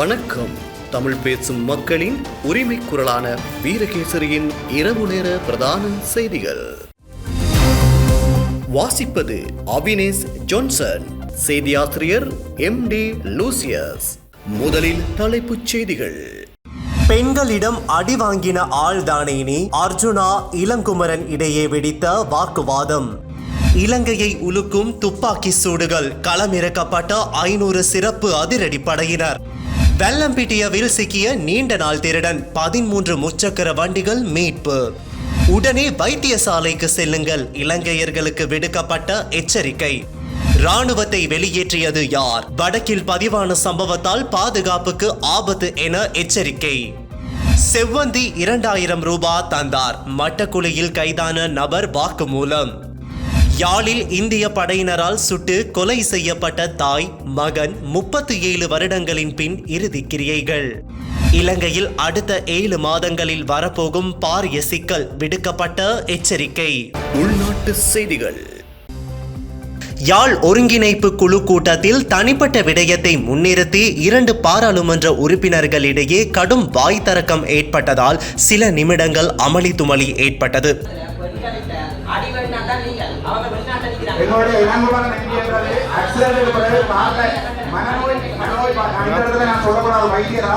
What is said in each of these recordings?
வணக்கம். தமிழ் பேசும் மக்களின் உரிமை குரலான வீரகேசரியின் இரவு நேர பிரதான செய்திகள். வாசிப்பது அவினேஷ் ஜான்சன். செய்தியாசிரியர் எம் டி லூசியஸ். முதலில் தலைப்புச் செய்திகள். பெண்களிடம் அடி வாங்கின ஆழ்தானேனி அர்ஜுனா இளங்குமரன் இடையே வெடித்த வாக்குவாதம். இலங்கையை உலுக்கும் துப்பாக்கி சூடுகள் களமிறக்கப்பட்ட ஐநூறு சிறப்பு அதிரடி படையினர் சிக்கிய நீண்ட நாள் திருடன் பதிமூன்று முச்சக்கர வண்டிகள் மீட்பு. உடனே வைத்தியசாலைக்கு செல்லுங்கள். இலங்கையர்களுக்கு விடுக்கப்பட்ட எச்சரிக்கை. ராணுவத்தை வெளியேற்றியது யார்? வடக்கில் பதிவான சம்பவத்தால் பாதுகாப்புக்கு ஆபத்து என எச்சரிக்கை. செவ்வந்தி இரண்டாயிரம் ரூபாய் தந்தார். மட்டக்குழியில் கைதான நபர் வாக்குமூலம். யாழில் இந்திய படையினரால் சுட்டு கொலை செய்யப்பட்ட தாய் மகன் முப்பத்தி ஏழு வருடங்களின் பின் இறுதி கிரியைகள். இலங்கையில் அடுத்த ஏழு மாதங்களில் வரப்போகும் பாரிய சிக்கல் விடுக்கப்பட்ட எச்சரிக்கை. உள்நாட்டு செய்திகள். யாழ் ஒருங்கிணைப்பு குழு கூட்டத்தில் தனிப்பட்ட விடயத்தை முன்னிறுத்தி இரண்டு பாராளுமன்ற உறுப்பினர்களிடையே கடும் வாய் தரக்கம் ஏற்பட்டதால் சில நிமிடங்கள் அமளி துமளி ஏற்பட்டது அடிவெண்ணாதான் நீங்கள் அவங்க வெளிநாட்டை பிறகு பார்க்க மனநோய் மனநோய் அந்த இடத்துல நான் சொல்லக்கூடாது வைத்தியரா?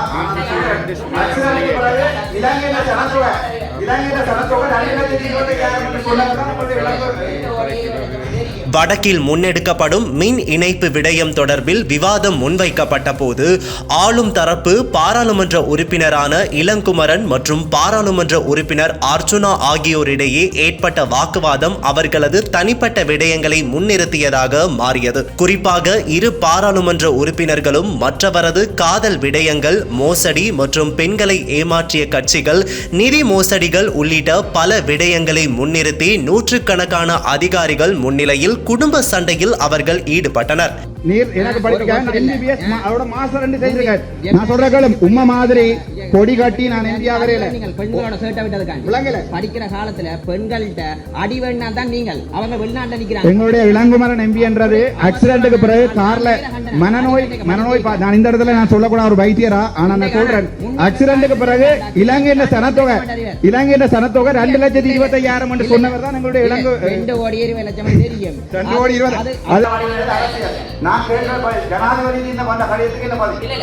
ஆக்சிடென்ட்டுக்கு பிறகு இலங்கையில சனத்தொகை. இலங்கையில சனத்தொகை ரெண்டு இருபத்தி என்று சொன்னதுதான் நம்மளுடைய வடக்கில் முன்னெடுக்கப்படும் மின் இணைப்பு விடயம் தொடர்பில் விவாதம் முன்வைக்கப்பட்ட போது ஆளும் தரப்பு பாராளுமன்ற உறுப்பினரான இளங்குமரன் மற்றும் பாராளுமன்ற உறுப்பினர் அர்ச்சுனா ஆகியோரிடையே ஏற்பட்ட வாக்குவாதம் அவர்களது தனிப்பட்ட விடயங்களை முன்னிறுத்தியதாக மாறியது. குறிப்பாக இரு பாராளுமன்ற உறுப்பினர்களும் மற்றவரது காதல் விடயங்கள் மோசடி மற்றும் பெண்களை ஏமாற்றிய கட்சிகள் நிதி மோசடிகள் உள்ளிட்ட பல விடயங்களை முன்னிறுத்தி நூற்றுக்கணக்கான அதிகாரிகள் முன்னிலையில் குடும்ப சண்டையில் அவர்கள் ஈடுபட்டனர். நீர் எனக்கு படிக்க நான் எம்பிபிஎஸ் அதோட மாசம் ரெண்டு செய்திருக்கேன் நான் சொல்ற கேளு உம்மை மாதிரி கொடி கட்டி நான் இந்தியா வரையில. நீங்கள் பெண்களோட சேர்ட்ட விட்டதுக்காண்டி? விளங்கல. படிக்கிற காலத்துல பெண்கள்கிட்ட அடிவெண்ணா தான் நீங்கள். அவங்க வெளிநாட்டுல நிக்கிறாங்க. எங்களுடைய இளங்குமரன் எம்பி என்றது ஆக்சிடென்ட்டுக்கு பிறகு கார்ல மனநோய் மனநோய் பா- நான் இந்த இடத்துல நான் சொல்லக்கூடாது ஒரு வைத்தியரா? ஆனா நான் சொல்றேன். ஆக்சிடென்ட்டுக்கு பிறகு இலங்கையின் சனத்தொகை இலங்கையின் சனத்தொகை ரெண்டு லட்சத்தி இருபத்தி ஐயாயிரம் என்று சொன்னவர் தான் எங்களுடைய இளங்கு ரெண்டு கோடி இருபது லட்சம் தெரியும். ரெண்டு கோடி இருபது. அது- நான் கேட்கிற ஜனாதிபதி இந்த வந்த கடிதத்துக்கு என்ன பதில்.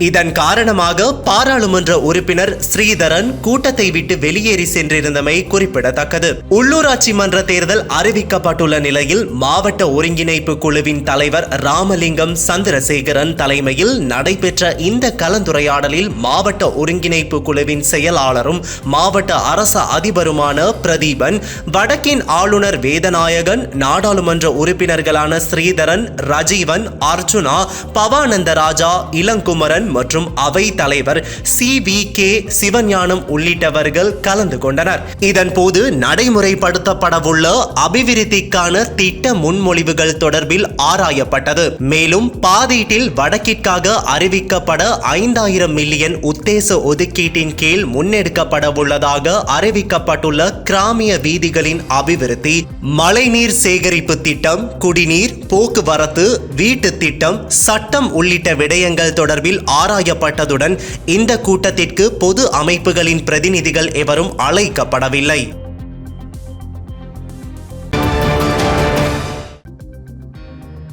இதன் காரணமாக பாராளுமன்ற உறுப்பினர் ஸ்ரீதரன் கூட்டத்தை விட்டு வெளியேறி சென்றிருந்தமை குறிப்பிடத்தக்கது. உள்ளூராட்சி மன்ற தேர்தல் அறிவிக்கப்பட்டுள்ள நிலையில் மாவட்ட ஒருங்கிணைப்பு குழுவின் தலைவர் ராமலிங்கம் சந்திரசேகரன் தலைமையில் நடைபெற்ற இந்த கலந்துரையாடலில் மாவட்ட ஒருங்கிணைப்பு குழுவின் செயலாளரும் மாவட்ட அரச அதிபருமான பிரதீபன் வடக்கின் ஆளுநர் வேதநாயகன் நாடாளுமன்ற உறுப்பினர்களான ஸ்ரீதரன் ரஜீவன் அர்ஜுனா பவானந்த ராஜா இளங்குமரன் மற்றும் அவை தலைவர் சி வி கே சிவஞானம் உள்ளிட்டவர்கள் கலந்து கொண்டனர். இதன்போது நடைமுறைப்படுத்தப்படவுள்ள அபிவிருத்திக்கான திட்ட முன்மொழிவுகள் தொடர்பில் ஆராயப்பட்டது. மேலும் பாதீட்டில் வடக்கிற்காக அறிவிக்கப்பட ஐந்தாயிரம் மில்லியன் உத்தேச ஒதுக்கீட்டின் கீழ் முன்னெடுக்கப்பட உள்ளதாக அறிவிக்கப்பட்டுள்ள கிராமிய வீதிகளின் அபிவிருத்தி மழைநீர் சேகரிப்பு திட்டம் குடிநீர் போக்குவரத்து வீட்டு திட்டம் சட்டம் உள்ளிட்ட விடயங்கள் தொடர்பில் ஆராயப்பட்டதுடன் இந்த கூட்டத்திற்கு பொது அமைப்புகளின் பிரதிநிதிகள் எவரும் அழைக்கப்படவில்லை.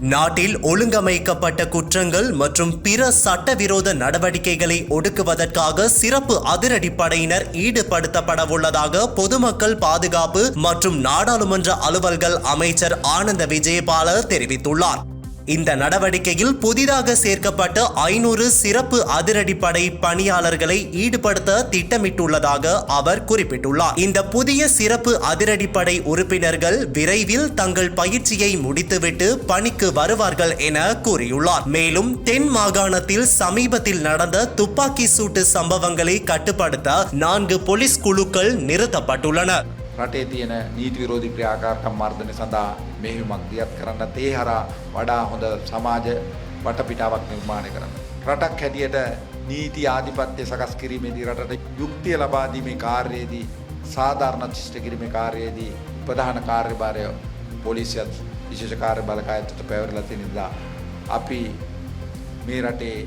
நாட்டில் ஒழுங்கமைக்கப்பட்ட குற்றங்கள் மற்றும் பிற சட்டவிரோத நடவடிக்கைகளை ஒடுக்குவதற்காக சிறப்பு அதிரடிப்படையினர் ஈடுபடுத்தப்படவுள்ளதாக பொதுமக்கள் பாதுகாப்பு மற்றும் நாடாளுமன்ற அலுவல்கள் அமைச்சர் ஆனந்த விஜயபால தெரிவித்துள்ளார். இந்த நடவடிக்கையில் புதிதாக சேர்க்கப்பட்ட ஐநூறு சிறப்பு அதிரடிப்படை பணியாளர்களை ஈடுபடுத்த திட்டமிட்டுள்ளதாக அவர் குறிப்பிட்டுள்ளார். இந்த புதிய சிறப்பு அதிரடிப்படை உறுப்பினர்கள் விரைவில் தங்கள் பயிற்சியை முடித்துவிட்டு பணிக்கு வருவார்கள் என கூறியுள்ளார். மேலும் தென் மாகாணத்தில் சமீபத்தில் நடந்த துப்பாக்கி சூட்டு சம்பவங்களை கட்டுப்படுத்த நான்கு போலீஸ் குழுக்கள் நிறுத்தப்பட்டுள்ளன. රටේ තියෙන නීති විරෝධී ක්‍රියාකාරකම් මර්ධනය සඳහා මෙහෙයුමක් දියත් කරන්න තේ හරහා වඩා හොඳ සමාජ වටපිටාවක් නිර්මාණය කරන්න. රටක් හැටියට නීති ආධිපත්‍ය සකස් කිරීමේදී රටට යුක්තිය ලබා දීමේ කාර්යයේදී සාධාරණ ශිෂ්ට කිරීමේ කාර්යයේදී ප්‍රධාන කාර්යභාරය පොලිසියත් විශේෂ කාර්ය බලකායතට පැවරලා තියෙන නිසා අපි මේ රටේ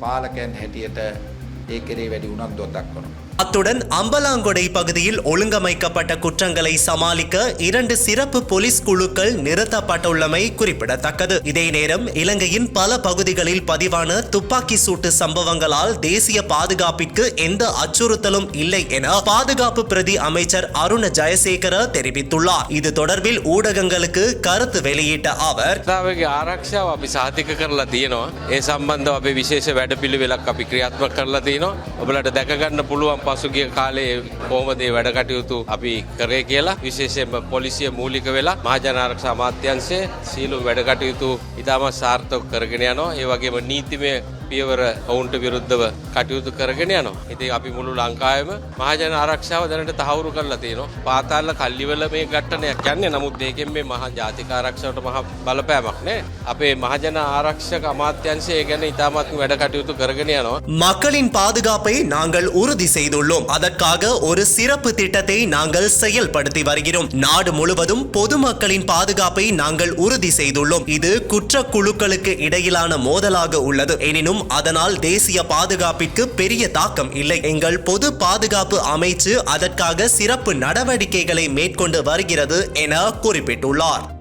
පාලකයන් හැටියට ඒ කෙරේ වැඩි උනන්දුවක් දක්වනවා. அத்துடன் அம்பலாங்கொடை பகுதியில் ஒழுங்கமைக்கப்பட்ட குற்றங்களை சமாளிக்க இரண்டு சிறப்பு போலீஸ் குழுக்கள் நிறுத்தப்பட்டுள்ளமை குறிப்பிடத்தக்கது இதே நேரம் இலங்கையின் பல பகுதிகளில் பதிவான துப்பாக்கி சூட்டு சம்பவங்களால் தேசிய பாதுகாப்பிற்கு எந்த அச்சுறுத்தலும் இல்லை என பாதுகாப்பு பிரதி அமைச்சர் அருண ஜெயசேகர தெரிவித்துள்ளார் இது தொடர்பில் ஊடகங்களுக்கு கருத்து வெளியிட்ட அவர் තාවගේ ආරක්ෂාව අපි සාතික කරලා තියෙනවා ඒ සම්බන්ධ අපේ විශේෂ වැඩ පිළිවෙලක් අපි ක්‍රියාත්මක කරලා තියෙනවා ඔබලට දැකගන්න පුළුවන් පසුගිය කාලේ කොහොමද ඒ වැඩ කටයුතු අපි කරේ කියලා විශේෂයෙන්ම පොලිසිය මූලික වෙලා මහජන ආරක්ෂා අමාත්‍යංශය සීලු වැඩ කටයුතු ඉතාමත් සාර්ථක කරගෙන යනවා. ඒ වගේම නීතිමය පියවර ඔවුන්ට විරුද්ධව කටයුතු කරගෙන යනවා. ඉතින් අපි මුළු ලංකාවෙම මහජන ආරක්ෂාව දැනට තහවුරු කරලා තියෙනවා. පාතාල කල්ලිවල මේ ඝට්ටනයක් යන්නේ. නමුත් ඒකෙන් මේ මහා ජාතික ආරක්ෂාවට මහා බලපෑමක් නෑ. අපේ මහජන ආරක්ෂක අමාත්‍යංශය ඒ ගැන ඉතාමත් වැඩ කටයුතු කරගෙන යනවා. மக்களின் பாதுகாப்பை நாங்கள் உறுதி செய்துள்ளோம் அதற்காக ஒரு சிறப்பு திட்டத்தை நாங்கள் செயல்படுத்தி வருகிறோம் நாடு முழுவதும் பொதுமக்களின் பாதுகாப்பை நாங்கள் உறுதி செய்துள்ளோம் இது குற்ற குழுக்களுக்கு இடையிலான மோதலாக உள்ளது எனினும் அதனால் தேசிய பாதுகாப்பிற்கு பெரிய தாக்கம் இல்லை. எங்கள் பொது பாதுகாப்பு அமைச்சு அதற்காக சிறப்பு நடவடிக்கைகளை மேற்கொண்டு வருகிறது என குறிப்பிட்டுள்ளார்.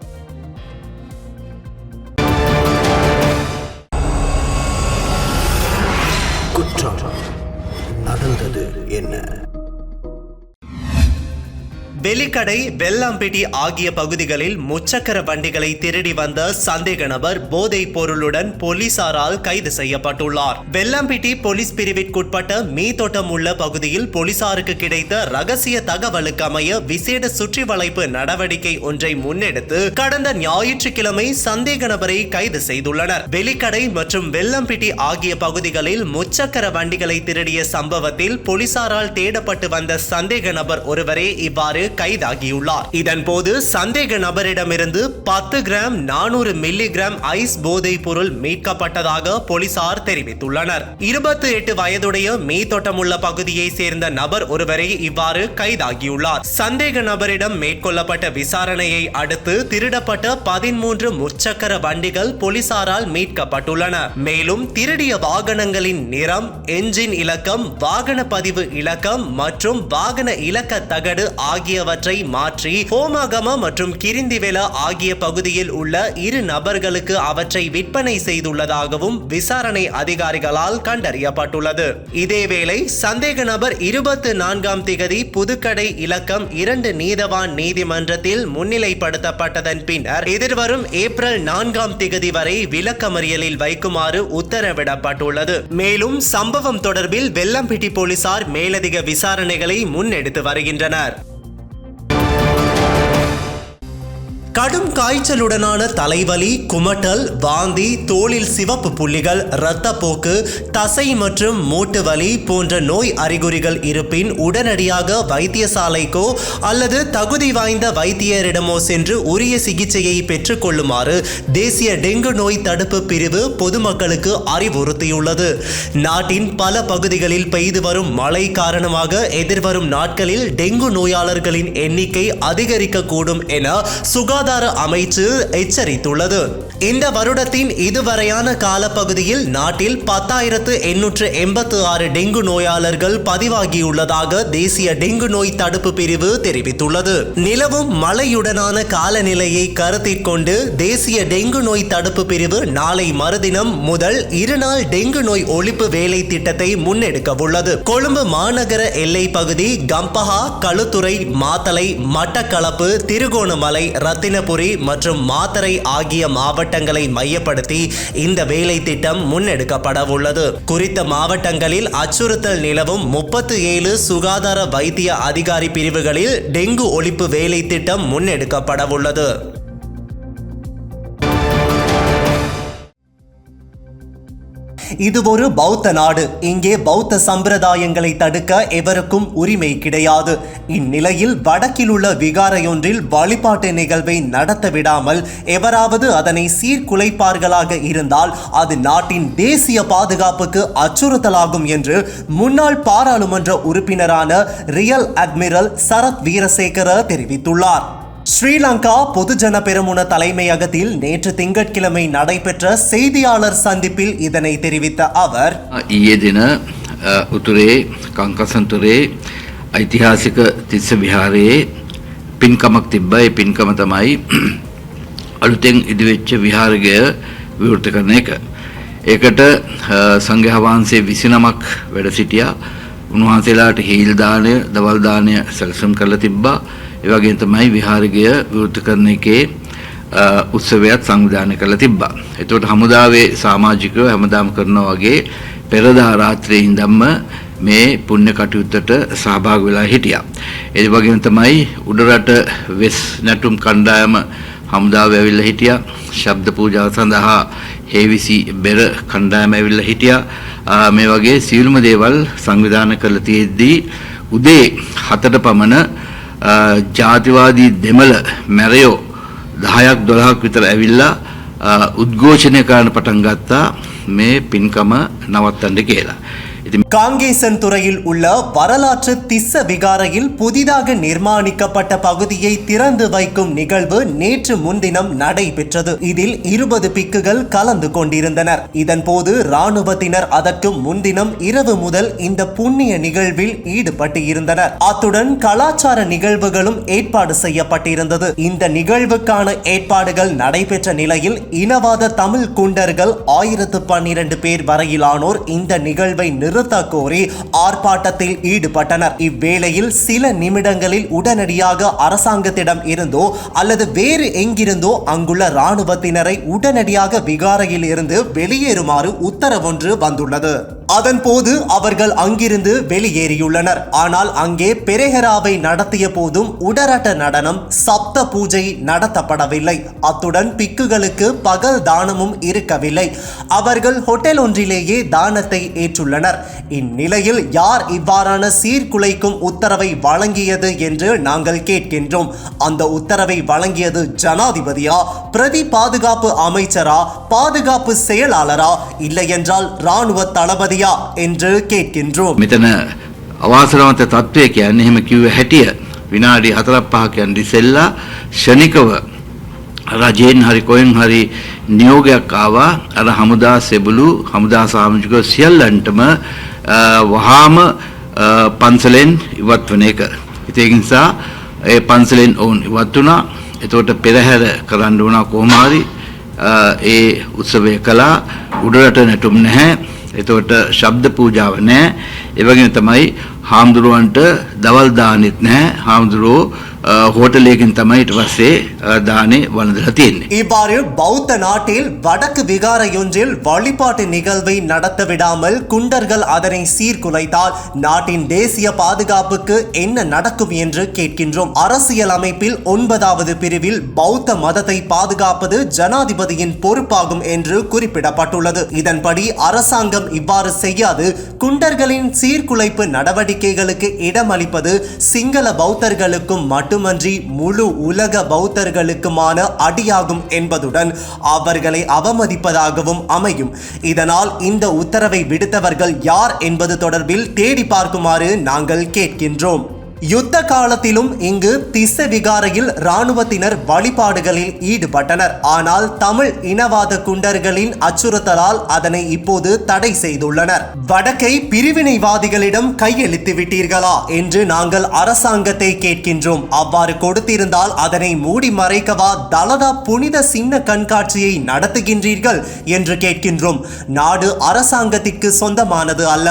வெலிக்கடை வெள்ளாம்பிட்டி ஆகிய பகுதிகளில் முச்சக்கர வண்டிகளை திருடி வந்த சந்தேக நபர் போதைப் பொருளுடன் போலீசாரால் கைது செய்யப்பட்டுள்ளார். வெள்ளாம்பிட்டி போலீஸ் பிரிவிற்குட்பட்ட மீத்தோட்டம் உள்ள பகுதியில் போலீசாருக்கு கிடைத்த ரகசிய தகவலுக்கு அமைய விசேட சுற்றி வளைப்பு நடவடிக்கை ஒன்றை முன்னெடுத்து கடந்த ஞாயிற்றுக்கிழமை சந்தேக நபரை கைது செய்துள்ளனர். வெலிக்கடை மற்றும் வெள்ளம்பிட்டி ஆகிய பகுதிகளில் முச்சக்கர வண்டிகளை திருடிய சம்பவத்தில் போலீசாரால் தேடப்பட்டு வந்த சந்தேக நபர் ஒருவரே இவ்வாறு கைதாகியுள்ளார். இதன்போது சந்தேக நபரிடமிருந்து பத்து கிராம் நானூறு மில்லி கிராம் ஐஸ் போதைப் பொருள் மீட்கப்பட்டதாக போலீசார் தெரிவித்துள்ளனர். இருபத்தி எட்டு வயதுடைய மீத்தோட்டமுள்ள பகுதியை சேர்ந்த நபர் ஒருவரை இவ்வாறு கைதாகியுள்ளார். சந்தேக நபரிடம் மேற்கொள்ளப்பட்ட விசாரணையை அடுத்து திருடப்பட்ட பதிமூன்று முச்சக்கர வண்டிகள் போலீசாரால் மீட்கப்பட்டுள்ளன. மேலும் திருடிய வாகனங்களின் நிறம் என்ஜின் இலக்கம் வாகன பதிவு இலக்கம் மற்றும் வாகன இலக்க தகடு ஆகிய ஆகியவற்றை மாற்றி ஹோமாகம மற்றும் கிரிந்திவேலா ஆகிய பகுதியில் உள்ள இரு நபர்களுக்கு அவற்றை விற்பனை செய்துள்ளதாகவும் விசாரணை அதிகாரிகளால் கண்டறியப்பட்டுள்ளது. இதேவேளை சந்தேக நபர் இருபத்தி நான்காம் திகதி புதுக்கடை இலக்கம் இரண்டு நீதவான் நீதிமன்றத்தில் முன்னிலைப்படுத்தப்பட்டதன் பின்னர் எதிர்வரும் ஏப்ரல் நான்காம் திகதி வரை விளக்கமறியலில் வைக்குமாறு உத்தரவிடப்பட்டுள்ளது. மேலும் சம்பவம் தொடர்பில் வெள்ளம்பிட்டி போலீசார் மேலதிக விசாரணைகளை முன்னெடுத்து வருகின்றனர். கடும் காய்ச்சலுடனான தலைவலி குமட்டல் வாந்தி தோளில் சிவப்பு புள்ளிகள் இரத்தப்போக்கு தசை மற்றும் மூட்டு வலி போன்ற நோய் அறிகுறிகள் இருப்பின் உடனடியாக வைத்தியசாலைக்கோ அல்லது தகுதி வாய்ந்த வைத்தியரிடமோ சென்று உரிய சிகிச்சையை பெற்றுக்கொள்ளுமாறு தேசிய டெங்கு நோய் தடுப்பு பிரிவு பொதுமக்களுக்கு அறிவுறுத்தியுள்ளது. நாட்டின் பல பகுதிகளில் பெய்து வரும் மழை காரணமாக எதிர்வரும் நாட்களில் டெங்கு நோயாளர்களின் எண்ணிக்கை அதிகரிக்கக்கூடும் என சுகாதார அமைச்சு எச்சரித்துள்ளது. இந்த வருடத்தின் இதுவரையான காலப்பகுதியில் நாட்டில் பத்தாயிரத்து எண்ணூற்று எண்பத்து ஆறு டெங்கு நோயாளர்கள் பதிவாகியுள்ளதாக தேசிய டெங்கு நோய் தடுப்பு பிரிவு தெரிவித்துள்ளது. நிலவும் மழையுடனான காலநிலையை கருத்தில் கொண்டு தேசிய டெங்கு நோய் தடுப்பு பிரிவு நாளை மறுதினம் முதல் இருநாள் டெங்கு நோய் ஒழிப்பு வேலை திட்டத்தை முன்னெடுக்க உள்ளது. கொழும்பு மாநகர எல்லை பகுதி கம்பஹா களுத்துறை மாத்தலை மட்டக்களப்பு திருகோணமலை ரத்தினபுரி மற்றும் மாத்தரை ஆகிய மாவட்ட மாவட்டங்களை மையப்படுத்தி இந்த வேலை திட்டம் முன்னெடுக்கப்பட உள்ளது. குறித்த மாவட்டங்களில் அச்சுறுத்தல் நிலவும் முப்பத்து ஏழு சுகாதார வைத்திய அதிகாரி பிரிவுகளில் டெங்கு ஒழிப்பு வேலை திட்டம் முன்னெடுக்கப்பட உள்ளது. இது ஒரு பௌத்த நாடு. இங்கே பௌத்த சம்பிரதாயங்களை தடுக்க எவருக்கும் உரிமை கிடையாது. இந்நிலையில் வடக்கில் உள்ள விகாரையொன்றில் வழிபாட்டு நிகழ்வை நடத்த விடாமல் எவராவது அதனை சீர்குலைப்பார்களாக இருந்தால் அது நாட்டின் தேசிய பாதுகாப்புக்கு அச்சுறுத்தலாகும் என்று முன்னாள் பாராளுமன்ற உறுப்பினரான ரியல் அட்மிரல் சரத் வீரசேகர தெரிவித்துள்ளார். ஸ்ரீலங்கா பொதுஜன பெரமுன தலைமையகத்தில் நேற்று திங்கட்கிழமை நடைபெற்ற செய்தியாளர் சந்திப்பில் இதனை தெரிவித்த அவர் ඊයේ දින අ, උතුරේ කංකසන්තුරේ ඓතිහාසික තිස්ස විහාරයේ පින්කමක් තිබ්බ ඒ පින්කම තමයි අලුතෙන් ඉදිවෙච්ච විහාරගය විවෘත කරන එක. ඒකට අ, සංඝයා වහන්සේ විසිනමක් වැඩ සිටියා උන්වහන්සේලාට හීල් දානය දවල් දානය සැලසුම් කරලා තිබ්බා ඒ වගේම තමයි විහාරගය විවෘත කරන එකේ අ, උත්සවයක් සංවිධානය කරලා තිබ්බා. එතකොට හමුදාවේ සමාජිකයෝ හැමදාම කරනවා වගේ පෙරදා රාත්‍රියේ ඉඳන්ම මේ පුණ්‍ය කටයුත්තට සහභාගී වෙලා හිටියා. ඒ වගේම තමයි උඩරට වෙස් නැටුම් කණ්ඩායම හමුදාව ඇවිල්ලා හිටියා. ශබ්ද පූජාව සඳහා හේවිසි බෙර කණ්ඩායම ඇවිල්ලා හිටියා. ආ, මේ වගේ සියලුම දේවල් සංවිධානය කරලා තියෙද්දී උදේ 7ට පමණ අ, ජාතිවාදී දෙමළ මැරයෝ 10ක් 12ක් විතර ඇවිල්ලා අ, උද්ඝෝෂණය කරන්න පටන් ගත්තා මේ පින්කම නවත්තන්න කියලා. காங்கேசன் துறையில் உள்ள வரலாற்று திஸ்ஸ விகாரையில் புதிதாக நிர்மாணிக்கப்பட்ட பகுதியை திறந்து வைக்கும் நிகழ்வு நேற்று முன்தினம் நடைபெற்றது. இதில் இருபது பிக்குகள் கலந்து கொண்டிருந்தனர். இதன்போது ராணுவத்தினர் அதற்கு முன்தினம் இரவு முதல் இந்த புண்ணிய நிகழ்வில் ஈடுபட்டு இருந்தனர் அத்துடன் கலாச்சார நிகழ்வுகளும் ஏற்பாடு செய்யப்பட்டிருந்தது. இந்த நிகழ்வுக்கான ஏற்பாடுகள் நடைபெற்ற நிலையில் இனவாத தமிழ் குண்டர்கள் ஆயிரத்து பன்னிரண்டு பேர் வரையிலானோர் இந்த நிகழ்வை நிறு நிறுத்தக் கோரி ஆர்ப்பாட்டத்தில் ஈடுபட்டனர். இவ்வேளையில் சில நிமிடங்களில் உடனடியாக அரசாங்கத்திடம் இருந்தோ அல்லது வேறு எங்கிருந்தோ அங்குள்ள ராணுவத்தினரை உடனடியாக விகாரையில் இருந்து வெளியேறுமாறு உத்தரவொன்று வந்துள்ளது. அதன்போது அவர்கள் அங்கிருந்து வெளியேறியுள்ளனர். ஆனால் அங்கே பெரேஹராவை நடத்திய போதும் உடரட்ட நடனம் சப்த பூஜை நடத்தப்படவில்லை. அத்துடன் பிக்குகளுக்கு பகல் தானமும் இருக்கவில்லை. அவர்கள் ஹோட்டல் ஒன்றிலேயே தானத்தை ஏற்றுள்ளனர். இந்நிலையில் யார் இவ்வாறான சீர்குலைக்கும் உத்தரவை வழங்கியது என்று நாங்கள் கேட்கின்றோம். அந்த உத்தரவை வழங்கியது ஜனாதிபதியா பிரதி பாதுகாப்பு அமைச்சரா பாதுகாப்பு செயலாளரா இல்லையென்றால் ராணுவ தளபதியா என்று கேட்கின்றோம் මෙතන අවාසරවන්ත තත්ත්වය කියන්නේ එහෙම කිව්ව හැටිය විනාඩි 4ක් 5ක් යන ඉස්සෙල්ලා ෂණිකව රජයෙන් හරි කොහෙන් හරි නියෝගයක් ආවා අර හමුදා සෙබළු හමුදා සාමාජිකයෝ සියල්ලන්ටම අ, වහාම අ, පන්සලෙන් ඉවත් වන එක. ඉතින් ඒක නිසා ඒ පන්සලෙන් ඔවුන් ඉවත් වුණා. එතකොට පෙරහැර කරන්න වුණා කොහොම හරි අ, ඒ උත්සවය කළා උඩරට නැටුම් නැහැ. එතකොට ශබ්ද පූජාව නැහැ. ඒ වගේම තමයි හාමුදුරුවන්ට දවල් දාන්නෙත් නැහැ. හාමුදුරුවෝ අ, හෝටලයකින් තමයි ඊට පස්සේ අ, දානේ වළඳලා තියෙන්නේ. இவ்வாறு பௌத்த நாட்டில் வடக்கு விகாரையொன்றில் வழிபாட்டு நிகழ்வை நடத்த விடாமல் குண்டர்கள் அதனை சீர்குலைத்தால் நாட்டின் தேசிய பாதுகாப்புக்கு என்ன நடக்கும் என்று கேட்கின்றோம் அரசியல் அமைப்பில் ஒன்பதாவது பிரிவில் பௌத்த மதத்தை பாதுகாப்பது ஜனாதிபதியின் பொறுப்பாகும் என்று குறிப்பிடப்பட்டுள்ளது இதன்படி அரசாங்கம் இவ்வாறு செய்யாது குண்டர்களின் சீர்குலைப்பு நடவடிக்கைகளுக்கு இடமளிப்பது சிங்கள பௌத்தர்களுக்கும் மட்டுமன்றி முழு உலக பௌத்தர்களுக்குமான அடியாகும் என்பதுடன் அவர்களை அவமதிப்பதாகவும் அமையும். இதனால் இந்த உத்தரவை விடுத்தவர்கள் யார் என்பது தொடர்பில் தேடி பார்க்குமாறு நாங்கள் கேட்கின்றோம். யுத்த காலத்திலும் இங்கு திச விகாரையில் இராணுவத்தினர் வழிபாடுகளில் ஈடுபட்டனர். ஆனால் தமிழ் இனவாத குண்டர்களின் அச்சுறுத்தலால் அதனை இப்போது தடை செய்துள்ளனர். வடக்கை பிரிவினைவாதிகளிடம் கையெழுத்து விட்டீர்களா என்று நாங்கள் அரசாங்கத்தை கேட்கின்றோம். அவ்வாறு கொடுத்திருந்தால் அதனை மூடி மறைக்கவா தலதா புனித சின்ன கண்காட்சியை நடத்துகின்றீர்கள் என்று கேட்கின்றோம். நாடு அரசாங்கத்திற்கு சொந்தமானது அல்ல.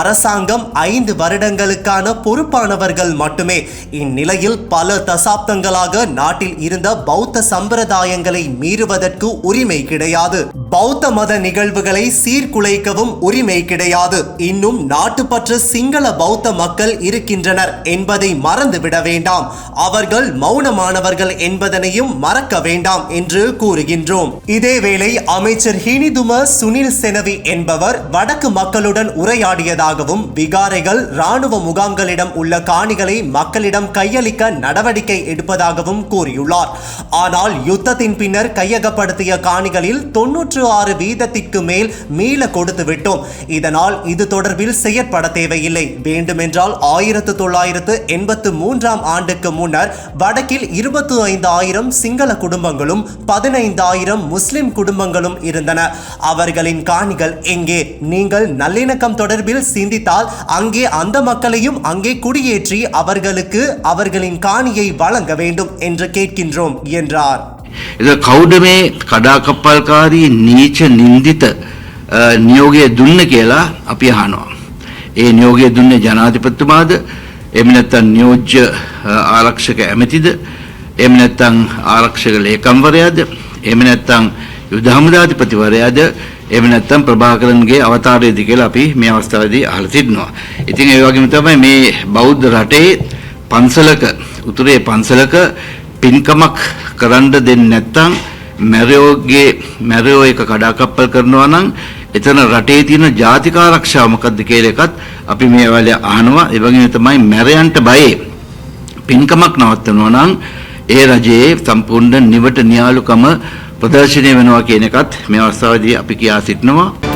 அரசாங்கம் ஐந்து வருடங்களுக்கான பொறுப்பானவர்கள் மட்டுமே. இந்நிலையில் பல தசாப்தங்களாக நாட்டில் இருந்த பௌத்த சம்பிரதாயங்களை மீறுவதற்கு உரிமை கிடையாது. பௌத்த மத நிகழ்வுகளை சீர்குலைக்கவும் உரிமை கிடையாது. இன்னும் நாட்டுப்பற்று சிங்கள பௌத்த மக்கள் இருக்கின்றனர் என்பதை மறந்துவிட வேண்டாம். அவர்கள் மௌனமானவர்கள் என்பதனையும் மறக்க வேண்டாம் என்று கூறுகின்றோம். இதேவேளை அமைச்சர் ஹினிதும சுனில் செனவி என்பவர் வடக்கு மக்களுடன் உரையாடியதாகவும் விகாரைகள் ராணுவ முகாம்களிடம் உள்ள காணிகள் காணிகளை மக்களிடம் கையளிக்க நடவடிக்கை எடுப்பதாகவும் கூறியுள்ளார். ஆனால் யுத்தத்தின் பின்னர் கையகப்படுத்திய காணிகளில் தொன்னூற்று ஆறு வீதத்திற்கு மேல் மீள கொடுத்து விட்டோம். இதனால் இது தொடர்பில் செயற்பட தேவையில்லை. வேண்டுமென்றால் ஆயிரத்து தொள்ளாயிரத்து எண்பத்து மூன்றாம் ஆண்டுக்கு முன்னர் வடக்கில் இருபத்து ஐந்து ஆயிரம் சிங்கள குடும்பங்களும் பதினைந்தாயிரம் முஸ்லிம் குடும்பங்களும் இருந்தன. அவர்களின் காணிகள் எங்கே? நீங்கள் நல்லிணக்கம் தொடர்பில் சிந்தித்தால் அங்கே அந்த மக்களையும் அங்கே குடியேற்றி அவர்களுக்கு அவர்களின் காணியை வழங்க வேண்டும் என்று கேட்கின்றோம் என்றார் එද කෞඩ මේ කඩාකප්පල්කාරී නීච නින්දිත අ, නියෝගය දුන්න කියලා අපි අහනවා. ඒ නියෝගය දුන්නේ ජනාධිපතිතුමාද එම නැත්තම් නියෝජ්‍ය අ, ආරක්ෂක ඇමතිද එම නැත්තම් ආරක්ෂක ලේකම්වරයාද එම නැත්තම් යුද හමුදාධිපතිවරයාද එම නැත්තම් ප්‍රභාකරන්ගේ අවතාරයේද කියලා අපි මේ අවස්ථාවේදී අහලා තිබෙනවා. ඉතින් ඒ වගේම තමයි මේ බෞද්ධ රටේ පන්සලක උතුරේ පන්සලක පින්කමක් කරන්න දෙන්නේ නැත්නම් මැරයෝගේ මැරයෝ එක කඩාකප්පල් කරනවා නම් එතන රටේ තියෙන ජාතික ආරක්ෂාව මොකක්ද කියලා එකත් අපි මේ වෙලාවේ අහනවා ඒ වගේම තමයි මැරයන්ට බයේ පින්කමක් නවත්තනවා නම් ඒ රජයේ සම්පූර්ණ නිවට නියාලුකම ප්‍රදර්ශනය වෙනවා කියන එකත් මේ අවස්ථාවේදී අපි කියා සිටිනවා.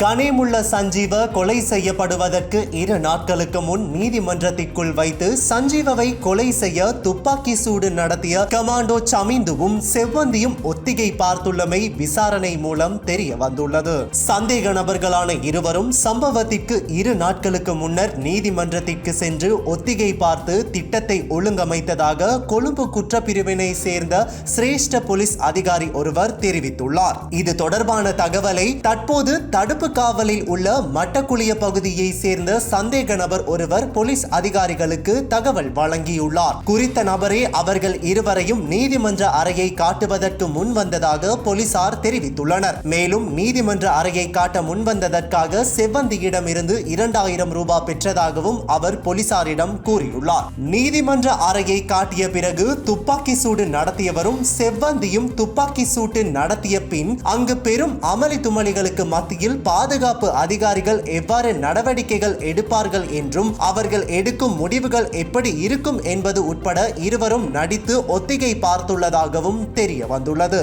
கனிமுள்ள சஞ்சீவ கொலை செய்யப்படுவதற்கு இரு நாட்களுக்கு முன் நீதிமன்றத்திற்குள் வைத்து சஞ்சீவவை கொலை செய்ய துப்பாக்கி சூடு நடத்திய கமாண்டோ சமிந்துவும் செவ்வந்தியும் ஒத்திகை பார்த்துள்ளமை விசாரணை மூலம் தெரிய வந்துள்ளது சந்தேக நபர்களான இருவரும் சம்பவத்திற்கு இரு நாட்களுக்கு முன்னர் நீதிமன்றத்திற்கு சென்று ஒத்திகை பார்த்து திட்டத்தை ஒழுங்கமைத்ததாக கொழும்பு குற்றப்பிரிவினை சேர்ந்த சிரேஷ்ட போலீஸ் அதிகாரி ஒருவர் தெரிவித்துள்ளார். இது தொடர்பான தகவலை தற்போது தடுப்பு காவலில் உள்ள மட்டக்குளிய பகுதியை சேர்ந்த சந்தேக நபர் ஒருவர் போலீஸ் அதிகாரிகளுக்கு தகவல் வழங்கியுள்ளார். குறித்த நபரே அவர்கள் இருவரையும் நீதிமன்ற அறையை காட்டுவதற்கு முன் வந்ததாக போலீசார் தெரிவித்துள்ளனர். மேலும் நீதிமன்ற அறையை காட்ட முன்வந்ததற்காக செவ்வந்தியிடம் இருந்து இரண்டாயிரம் ரூபாய் பெற்றதாகவும் அவர் போலீசாரிடம் கூறியுள்ளார். நீதிமன்ற அறையை காட்டிய பிறகு துப்பாக்கி சூடு நடத்தியவரும் செவ்வந்தியும் துப்பாக்கி சூட்டு நடத்திய பின் அங்கு பெரும் அமளி துமளிகளுக்கு மத்தியில் பாதுகாப்பு அதிகாரிகள் எவ்வாறு நடவடிக்கைகள் எடுப்பார்கள் என்றும் அவர்கள் எடுக்கும் முடிவுகள் எப்படி இருக்கும் என்பது உட்பட இருவரும் நடித்து ஒத்திகை பார்த்துள்ளதாகவும் தெரிய வந்துள்ளது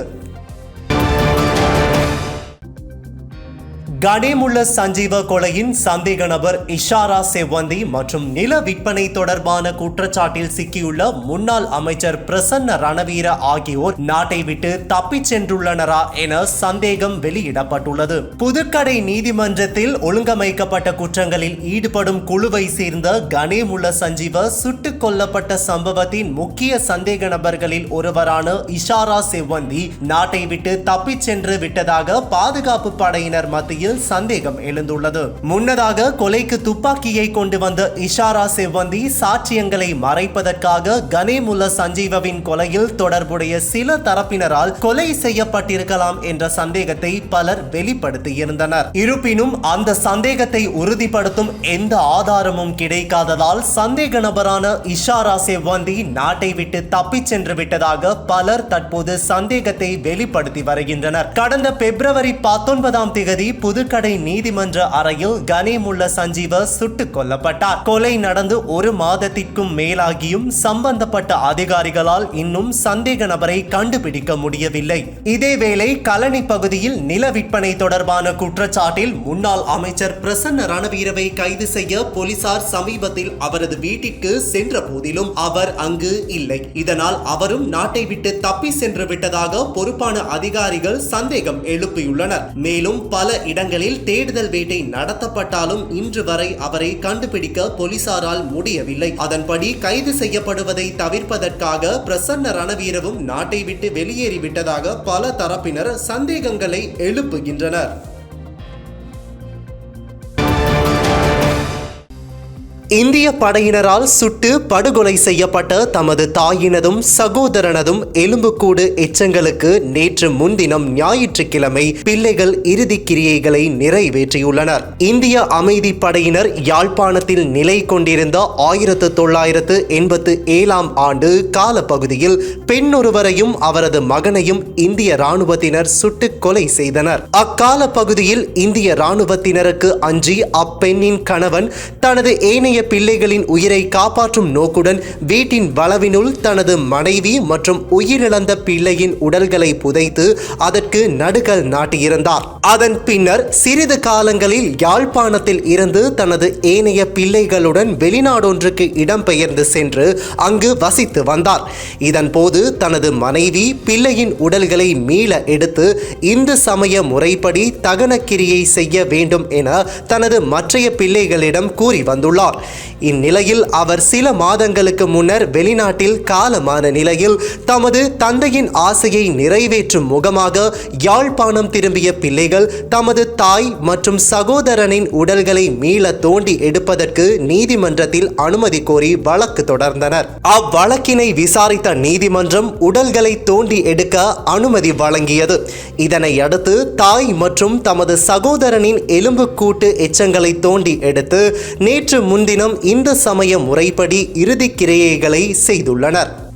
கனேமுள்ள சஞ்சீவ கொலையின் சந்தேக நபர் இஷாரா செவ்வந்தி மற்றும் நில விற்பனை தொடர்பான குற்றச்சாட்டில் சிக்கியுள்ள முன்னாள் அமைச்சர் பிரசன்ன ரணவீர ஆகியோர் நாட்டை விட்டு தப்பிச் சென்றுள்ளனரா என சந்தேகம் வெளியிடப்பட்டுள்ளது. புதுக்கடை நீதிமன்றத்தில் ஒழுங்கமைக்கப்பட்ட குற்றங்களில் ஈடுபடும் குழுவை சேர்ந்த கனேமுள்ள சஞ்சீவ சுட்டுக் கொல்லப்பட்ட சம்பவத்தின் முக்கிய சந்தேக நபர்களில் ஒருவரான இஷாரா செவ்வந்தி நாட்டை விட்டு தப்பிச் சென்று விட்டதாக பாதுகாப்பு படையினர் மத்தியில் சந்தேகம் எழுந்துள்ளது. முன்னதாக கொலைக்கு துப்பாக்கியை கொண்டு வந்த இஷாரா செவ்வந்தி சாட்சியங்களை மறைப்பதற்காக கனேமுல்ல சஞ்சீவவின் கொலையில் தொடர்புடைய சில தரப்பினரால் கொலை செய்யப்பட்டிருக்கலாம் என்ற சந்தேகத்தை பலர் வெளிப்படுத்தியிருந்தனர். இருப்பினும் அந்த சந்தேகத்தை உறுதிப்படுத்தும் எந்த ஆதாரமும் கிடைக்காததால் சந்தேக நபரான இஷாரா செவ்வந்தி நாட்டை விட்டு தப்பிச் சென்று விட்டதாக பலர் தற்போது சந்தேகத்தை வெளிப்படுத்தி வருகின்றனர். கடந்த பிப்ரவரி பத்தொன்பதாம் தேதி புது புதுக்கடை நீதிமன்ற அறையில் கனேமுள்ள சஞ்சீவ சுட்டுக் கொல்லப்பட்டார். கொலை நடந்து ஒரு மாதத்திற்கும் மேலாகியும் சம்பந்தப்பட்ட அதிகாரிகளால் இன்னும் சந்தேக நபரை கண்டுபிடிக்க முடியவில்லை. இதேவேளை கலனி பகுதியில் நில விற்பனை தொடர்பான குற்றச்சாட்டில் முன்னாள் அமைச்சர் பிரசன்ன ரணவீரவை கைது செய்ய போலீசார் சமீபத்தில் அவரது வீட்டிற்கு சென்ற போதிலும் அவர் அங்கு இல்லை. இதனால் அவரும் நாட்டை விட்டு தப்பி சென்று விட்டதாக பொறுப்பான அதிகாரிகள் சந்தேகம் எழுப்பியுள்ளனர். மேலும் பல இடங்களில் தேடுதல் வேட்டை நடத்தப்பட்டாலும் இன்று வரை அவரை கண்டுபிடிக்க போலீசாரால் முடியவில்லை. அதன்படி கைது செய்யப்படுவதை தவிர்ப்பதற்காக பிரசன்ன ரணவீரவும் நாட்டை விட்டு வெளியேறிவிட்டதாக பல தரப்பினர் சந்தேகங்களை எழுப்புகின்றனர். இந்திய படையினரால் சுட்டு படுகொலை செய்யப்பட்ட தமது தாயினதும் சகோதரனதும் எலும்புக்கூடு எச்சங்களுக்கு நேற்று முன்தினம் ஞாயிற்றுக்கிழமை பிள்ளைகள் இறுதிக் கிரியைகளை நிறைவேற்றியுள்ளனர். இந்திய அமைதி படையினர் யாழ்ப்பாணத்தில் நிலை கொண்டிருந்த ஆயிரத்து தொள்ளாயிரத்து எண்பத்து ஏழாம் ஆண்டு காலப்பகுதியில் பெண்ணொருவரையும் அவரது மகனையும் இந்திய ராணுவத்தினர் சுட்டு கொலை செய்தனர். அக்கால பகுதியில் இந்திய ராணுவத்தினருக்கு அஞ்சி அப்பெண்ணின் கணவன் தனது ஏனைய பிள்ளைகளின் உயிரை காப்பாற்றும் நோக்குடன் வீட்டின் வளவினுள் தனது மனைவி மற்றும் உயிரிழந்த பிள்ளையின் உடல்களை புதைத்து அதற்கு நடுகல் நாட்டியிருந்தார். அதன் பின்னர் சிறிது காலங்களில் யாழ்ப்பாணத்தில் இருந்து தனது ஏனைய பிள்ளைகளுடன் வெளிநாடொன்றுக்கு இடம்பெயர்ந்து சென்று அங்கு வசித்து வந்தார். இதன் போது தனது மனைவி பிள்ளையின் உடல்களை மீள எடுத்து இந்து சமய முறைப்படி தகனக்கிரியை செய்ய வேண்டும் என தனது மற்றைய பிள்ளைகளிடம் கூறி வந்துள்ளார். இந்நிலையில் அவர் சில மாதங்களுக்கு முன்னர் வெளிநாட்டில் காலமான நிலையில் தமது தந்தையின் ஆசையை நிறைவேற்றும் முகமாக யாழ்ப்பாணம் திரும்பிய பிள்ளைகள் தமது தாய் மற்றும் சகோதரனின் உடல்களை மீள தோண்டி எடுப்பதற்கு நீதிமன்றத்தில் அனுமதி கோரி வழக்கு தொடர்ந்தனர். அவ்வழக்கினை விசாரித்த நீதிமன்றம் உடல்களை தோண்டி எடுக்க அனுமதி வழங்கியது. இதனை அடுத்து தாய் மற்றும் தமது சகோதரனின் எலும்புக்கூட்டு எச்சங்களை தோண்டி எடுத்து நேற்று முன்தினம் இந்த சமய முறைப்படி இறுதிக் கிரையைகளை செய்துள்ளனர்.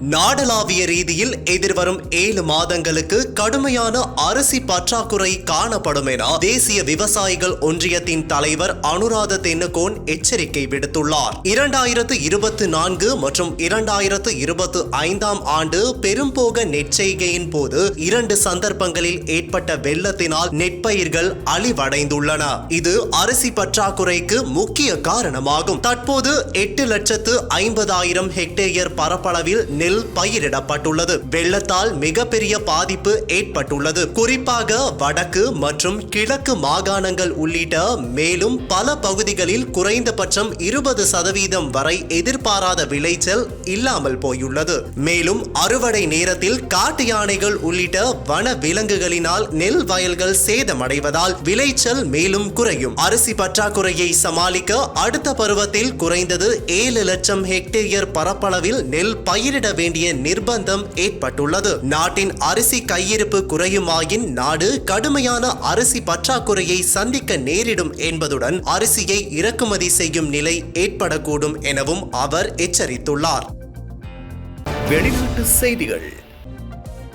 நாடளாவிய ரீதியில் எதிர்வரும் ஏழு மாதங்களுக்கு கடுமையான அரிசி பற்றாக்குறை காணப்படும் என தேசிய விவசாயிகள் ஒன்றியத்தின் தலைவர் அனுராத தென்னகோன் எச்சரிக்கை விடுத்துள்ளார். இரண்டாயிரத்து இருபத்தி நான்கு மற்றும் இரண்டாயிரத்து இருபத்தி ஐந்தாம் ஆண்டு பெரும்போக நெற்செய்கையின் போது இரண்டு சந்தர்ப்பங்களில் ஏற்பட்ட வெள்ளத்தினால் நெற்பயிர்கள் அழிவடைந்துள்ளன. இது அரிசி பற்றாக்குறைக்கு முக்கிய காரணமாகும். தற்போது எட்டு லட்சத்து ஐம்பதாயிரம் ஹெக்டேயர் பரப்பளவில் நெல் பயிரிடப்பட்டுள்ளது. வெள்ளத்தால் மிகப்பெரிய பாதிப்பு ஏற்பட்டுள்ளது. குறிப்பாக வடக்கு மற்றும் கிழக்கு மாகாணங்கள் உள்ளிட்ட மேலும் பல பகுதிகளில் குறைந்தபட்சம் இருபது சதவீதம் வரை எதிர்பாராத விளைச்சல் இல்லாமல் போயுள்ளது. மேலும் அறுவடை நேரத்தில் காட்டு யானைகள் உள்ளிட்ட வன விலங்குகளினால் நெல் வயல்கள் சேதமடைவதால் விளைச்சல் மேலும் குறையும். அரிசி பற்றாக்குறையை சமாளிக்க அடுத்த பருவத்தில் குறைந்தது ஏழு லட்சம் ஹெக்டேயர் பரப்பளவில் நெல் பயிரிட வேண்டிய நிர்பந்தம் ஏற்பட்டுள்ளது. நாட்டின் அரிசி கையிருப்பு குறையுமாயின் நாடு கடுமையான அரிசி பற்றாக்குறையை சந்திக்க நேரிடும் என்பதுடன் அரிசியை இறக்குமதி செய்யும் நிலை ஏற்படக்கூடும் எனவும் அவர் எச்சரித்துள்ளார். வெளிநாட்டு செய்திகள்.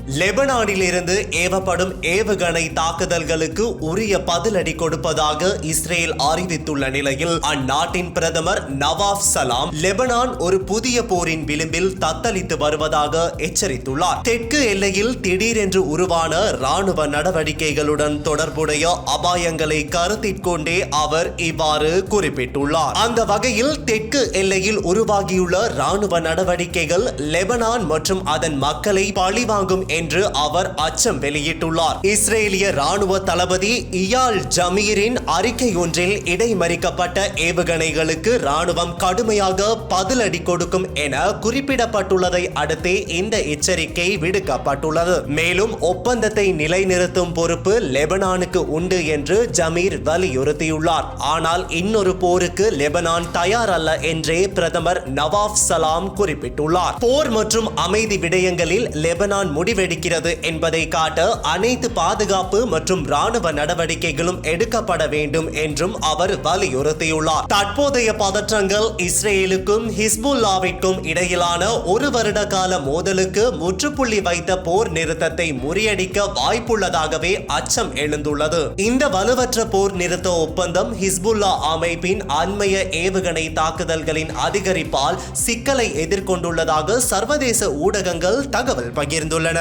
லெபனானிலிருந்து ஏவப்படும் ஏவுகணை தாக்குதல்களுக்கு உரிய பதிலடி கொடுப்பதாக இஸ்ரேல் அறிவித்துள்ள நிலையில் அந்நாட்டின் பிரதமர் நவாப் சலாம் லெபனான் ஒரு புதிய போரின் விளிம்பில் தத்தளித்து வருவதாக எச்சரித்துள்ளார். தெற்கு எல்லையில் திடீரென்று உருவான ராணுவ நடவடிக்கைகளுடன் தொடர்புடைய அபாயங்களை கருத்திற்கொண்டே அவர் இவ்வாறு குறிப்பிட்டுள்ளார். அந்த வகையில் தெற்கு எல்லையில் உருவாகியுள்ள ராணுவ நடவடிக்கைகள் லெபனான் மற்றும் அதன் மக்களை பழிவாங்கும் என்று அவர் அச்சம் வெளியிட்டுள்ளார். இஸ்ரேலிய ராணுவ தளபதி இயால் ஜமீரின் அறிக்கை ஒன்றில் இடைமறிக்கப்பட்ட ஏவுகணைகளுக்கு ராணுவம் கடுமையாக பதிலடி கொடுக்கும் என குறிப்பிடப்பட்டுள்ளதை அடுத்தே இந்த எச்சரிக்கை விடுக்கப்பட்டுள்ளது. மேலும் ஒப்பந்தத்தை நிலைநிறுத்தும் பொறுப்பு லெபனானுக்கு உண்டு என்று ஜமீர் வலியுறுத்தியுள்ளார். ஆனால் இன்னொரு போருக்கு லெபனான் தயாரல்ல என்றே பிரதமர் நவாப் சலாம் குறிப்பிட்டுள்ளார். போர் மற்றும் அமைதி விடயங்களில் லெபனான் முடிவு முடிவெடுக்கிறது என்பதை காட்ட அனைத்து பாதுகாப்பு மற்றும் ராணுவ நடவடிக்கைகளும் எடுக்கப்பட வேண்டும் என்றும் அவர் வலியுறுத்தியுள்ளார். தற்போதைய பதற்றங்கள் இஸ்ரேலுக்கும் ஹிஸ்புல்லாவிற்கும் இடையிலான ஒரு வருட கால மோதலுக்கு முற்றுப்புள்ளி வைத்த போர் நிறுத்தத்தை முறியடிக்க வாய்ப்புள்ளதாகவே அச்சம் எழுந்துள்ளது. இந்த வலுவற்ற போர் நிறுத்த ஒப்பந்தம் ஹிஸ்புல்லா அமைப்பின் அண்மைய ஏவுகணை தாக்குதல்களின் அதிகரிப்பால் சிக்கலை எதிர்கொண்டுள்ளதாக சர்வதேச ஊடகங்கள் தகவல் பகிர்ந்துள்ளன.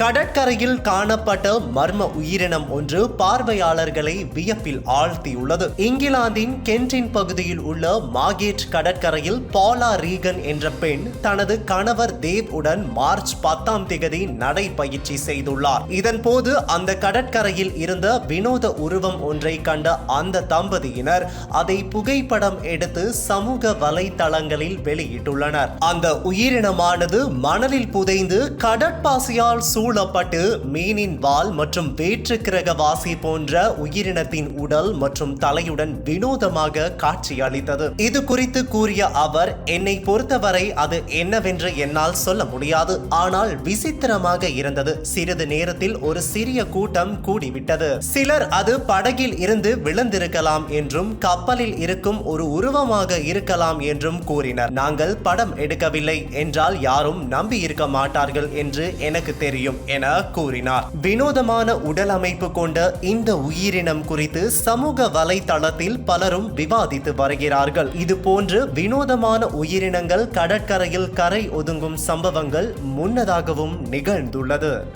கடற்கரையில் காணப்பட்ட மர்ம உயிரினம் ஒன்று பார்வையாளர்களை வியப்பில் ஆழ்த்தியுள்ளது. இங்கிலாந்தின் கென்டின் பகுதியில் உள்ள மாகேட் கடற்கரையில் பாலா ரீகன் என்ற பெண் தனது கணவர் தேவ் உடன் மார்ச் பத்தாம் திகதி நடைபயிற்சி செய்துள்ளார். இதன் போது அந்த கடற்கரையில் இருந்த வினோத உருவம் ஒன்றை கண்ட அந்த தம்பதியினர் அதை புகைப்படம் எடுத்து சமூக வலைதளங்களில் வெளியிட்டுள்ளனர். அந்த உயிரினமானது மணலில் புதைந்து கடற்பாசியால் சூழப்பட்டு மீனின் வால் மற்றும் வேற்று கிரகவாசி போன்ற உயிரினத்தின் உடல் மற்றும் தலையுடன் வினோதமாக காட்சியளித்தது. இது குறித்து கூறிய அவர் என்னை பொறுத்தவரை அது என்னவென்று என்னால் சொல்ல முடியாது. ஆனால் விசித்திரமாக இருந்தது. சிறிது நேரத்தில் ஒரு சிறிய கூட்டம் கூடிவிட்டது. சிலர் அது படகில் இருந்து விழுந்திருக்கலாம் என்றும் கப்பலில் இருக்கும் ஒரு உருவமாக இருக்கலாம் என்றும் கூறினர். நாங்கள் படம் எடுக்கவில்லை என்றால் யாரும் நம்பி இருக்க மாட்டார்கள் என்று எனக்கு தெரியும். என கூறினார். வினோதமான உடல் அமைப்பு கொண்ட இந்த உயிரினம் குறித்து சமூக வலைதளத்தில் பலரும் விவாதித்து வருகிறார்கள். இது போன்று வினோதமான உயிரினங்கள் கடற்கரையில் கரை ஒதுங்கும் சம்பவங்கள் முன்னதாகவும் நிகழ்ந்துள்ளது.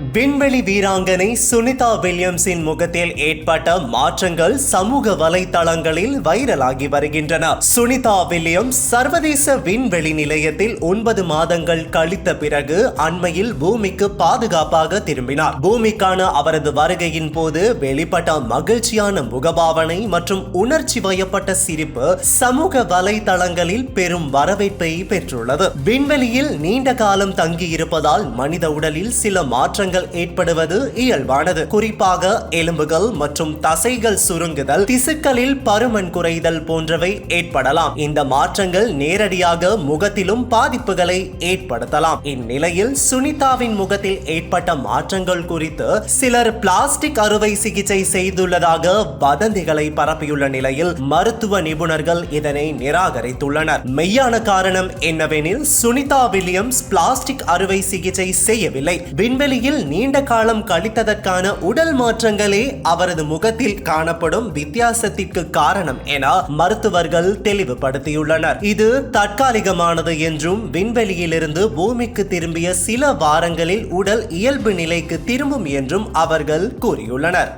விண்வெளி வீராங்கனை சுனிதா வில்லியம்ஸின் முகத்தில் ஏற்பட்ட மாற்றங்கள் சமூக வலைதளங்களில் வைரலாகி வருகின்றன. சுனிதா வில்லியம்ஸ் சர்வதேச விண்வெளி நிலையத்தில் ஒன்பது மாதங்கள் கழித்த பிறகு அண்மையில் பூமிக்கு பாதுகாப்பாக திரும்பினார். பூமிக்கான அவரது வருகையின் போது வெளிப்பட்ட மகிழ்ச்சியான முகபாவனை மற்றும் உணர்ச்சி வயப்பட்ட சிரிப்பு சமூக வலைதளங்களில் பெரும் வரவேற்பை பெற்றுள்ளது. விண்வெளியில் நீண்ட காலம் தங்கியிருப்பதால் மனித உடலில் சில மாற்றங்கள் மாற்றங்கள் ஏற்படுவது இயல்பானது. குறிப்பாக எலும்புகள் மற்றும் தசைகள் சுருங்குதல் திசுக்களில் பருமன் குறைதல் போன்றவை ஏற்படலாம். இந்த மாற்றங்கள் நேரடியாக முகத்திலும் பாதிப்புகளை ஏற்படுத்தலாம். இந்நிலையில் சுனிதாவின் முகத்தில் ஏற்பட்ட மாற்றங்கள் குறித்து சிலர் பிளாஸ்டிக் அறுவை சிகிச்சை செய்துள்ளதாக வதந்திகளை பரப்பியுள்ள நிலையில் மருத்துவ நிபுணர்கள் இதனை நிராகரித்துள்ளனர். மெய்யான காரணம் என்னவெனில் சுனிதா வில்லியம்ஸ் பிளாஸ்டிக் அறுவை சிகிச்சை செய்யவில்லை. விண்வெளியில் நீண்ட காலம் கழித்ததற்கான உடல் மாற்றங்களே அவரது முகத்தில் காணப்படும் வித்தியாசத்திற்கு காரணம் என மருத்துவர்கள் தெளிவுபடுத்தியுள்ளனர். இது தற்காலிகமானது என்றும் விண்வெளியிலிருந்து பூமிக்கு திரும்பிய சில வாரங்களில் உடல் இயல்பு நிலைக்கு திரும்பும் என்றும் அவர்கள் கூறியுள்ளனர்.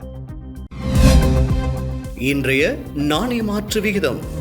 இன்றைய நாணய மாற்று விகிதம்.